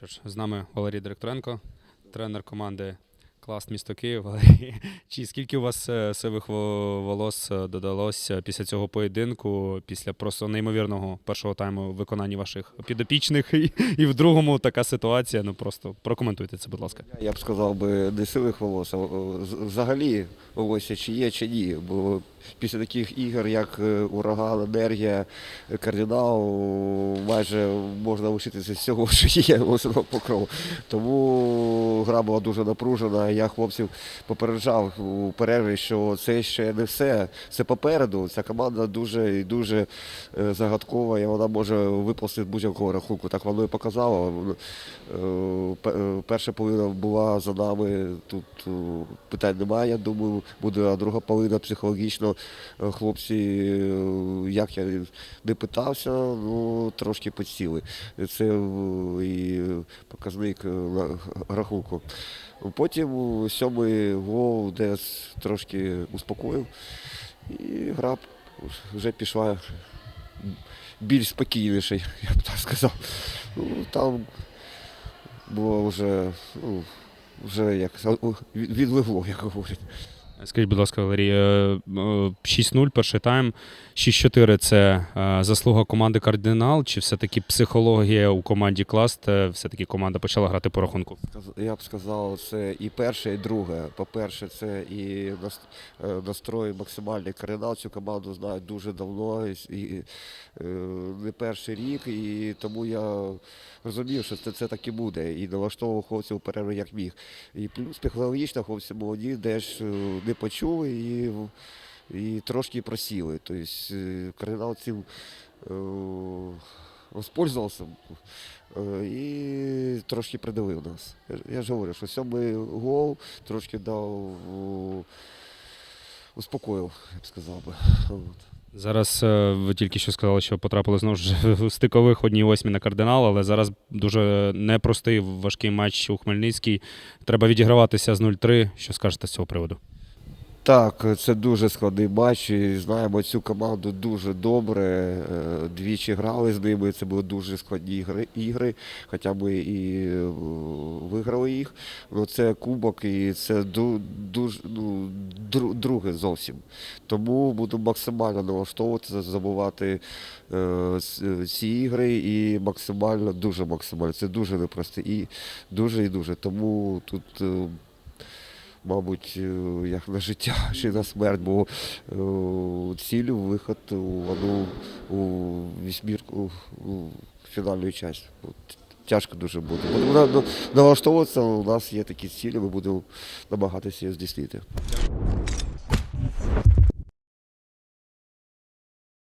Що ж, з нами Валерій Директоренко, тренер команди Клас місто Київ. Чи скільки у вас е, сивих волос е, додалося після цього поєдинку, після просто неймовірного першого тайму виконання ваших підопічних, і, і в другому така ситуація. Ну просто прокоментуйте це, будь ласка. Я б сказав би не сивих волос, а взагалі волосся чи є, чи ні. Бо після таких ігор, як е, ураган, енергія, е, кардинал, майже можна лишитися з всього, що є волосяного покрову. Тому гра була дуже напружена. Я хлопців попереджав у перерві, що це ще не все. Це попереду. Ця команда дуже і дуже е, загадкова, і вона може виплатити будь-якого рахунку. Так воно і показало. Е, е, Перша половина була за нами. Тут питань немає. Я думаю, буде а друга половина психологічно. Хлопці, як я не питався, ну трошки підсіли. Це і показник рахунку. Потім сьомий гол десь трошки успокоїв, і гра вже пішла більш спокійніше, я б так сказав. Ну, там було вже, ну, вже як відлегло, як говорять. Скажіть, будь ласка, Валерій, е, е, 6-0 перший тайм, 6-4 це е, заслуга команди Кардинал, чи все-таки психологія у команді Класт, е, все-таки команда почала грати по рахунку? Я б сказав, це і перше, і друге. По-перше, це і нас- е, настрой максимальний. Кардинал цю команду знають дуже давно, і, е, не перший рік, і тому я розумів, що це, це так і буде. І налаштовував хлопців у перерву як міг. І плюс психологічно хлопці молоді теж е, не почули і, і трошки просіли. Тобто е, кардинал цим е, воспользувався. Е, І трошки придавив нас. Я ж- говорю, що сьомий гол трошки дав успокоїв, я б сказав би. Зараз ви тільки що сказали, що потрапили знову ж в стикових одній восьмі на кардинал, але зараз дуже непростий важкий матч у Хмельницький. Треба відіграватися з 0-3. Що скажете з цього приводу? Так, це дуже складний матч. Знаємо цю команду дуже добре. Е, Двічі грали з ними. Це були дуже складні ігри, хоча ми і е, виграли їх. Ну, це кубок і це ду- дуже ну, друге зовсім. Тому буду максимально налаштовуватися, забувати е, ці ігри і максимально, дуже максимально. Це дуже непросте. І дуже і дуже. Тому тут. Е, мабуть, е, як на життя чи на смерть, бо ціль виход у одну у вісьмірку у фінальну частину. Тяжко дуже буде. Будемо на- на- налаштовуватися, у нас є такі цілі, ми будемо намагатися їх здійснити.